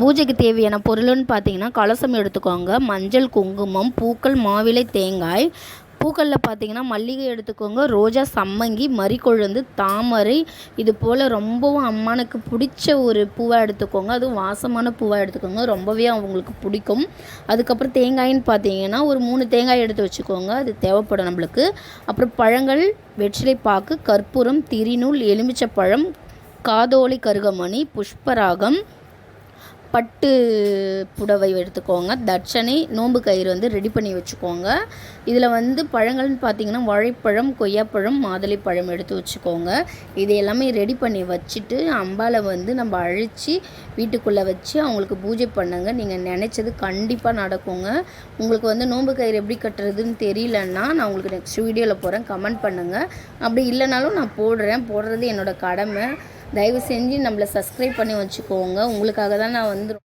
பூஜைக்கு தேவையான பொருள்னு பார்த்தீங்கன்னா கலசம் எடுத்துக்கோங்க மஞ்சள் குங்குமம் பூக்கள் மாவிலை தேங்காய். பூக்களில் பார்த்தீங்கன்னா மல்லிகை எடுத்துக்கோங்க ரோஜா சம்மங்கி மறிக்கொழுந்து தாமரை. இது போல் ரொம்பவும் அம்மானுக்கு பிடிச்ச ஒரு பூவாக எடுத்துக்கோங்க. அதுவும் வாசமான பூவாக எடுத்துக்கோங்க. ரொம்பவே அவங்களுக்கு பிடிக்கும். அதுக்கப்புறம் தேங்காயின்னு பார்த்தீங்கன்னா ஒரு மூணு தேங்காய் எடுத்து வச்சுக்கோங்க. அது தேவைப்படும் நம்மளுக்கு. அப்புறம் பழங்கள் வெற்றிலை பாக்கு கற்பூரம் திரிநூல் எலுமிச்சப்பழம் காதோலை கருகமணி புஷ்பராகம் பட்டு புடவை எடுத்துக்கோங்க. தட்சணை நோன்பு கயிறு வந்து ரெடி பண்ணி வச்சுக்கோங்க. இதில் வந்து பழங்கள்னு பார்த்தீங்கன்னா வாழைப்பழம் கொய்யாப்பழம் மாதுளைப்பழம் எடுத்து வச்சுக்கோங்க. இது எல்லாமே ரெடி பண்ணி வச்சுட்டு அம்பாவை வந்து நம்ம அழித்து வீட்டுக்குள்ளே வச்சு அவங்களுக்கு பூஜை பண்ணுங்க. நீங்கள் நினச்சது கண்டிப்பாக நடக்குங்க. உங்களுக்கு வந்து நோன்பு கயிறு எப்படி கட்டுறதுன்னு தெரியலன்னா நான் உங்களுக்கு நெக்ஸ்ட் வீடியோவில் போகிறேன் கமெண்ட் பண்ணுங்கள் அப்படி இல்லைனாலும் நான் போடுறேன். போடுறது என்னோடய கடமை. தயவு செஞ்சு நம்மளை சப்ஸ்கிரைப் பண்ணி வச்சுக்கோங்க. உங்களுக்காக தான் நான் வந்து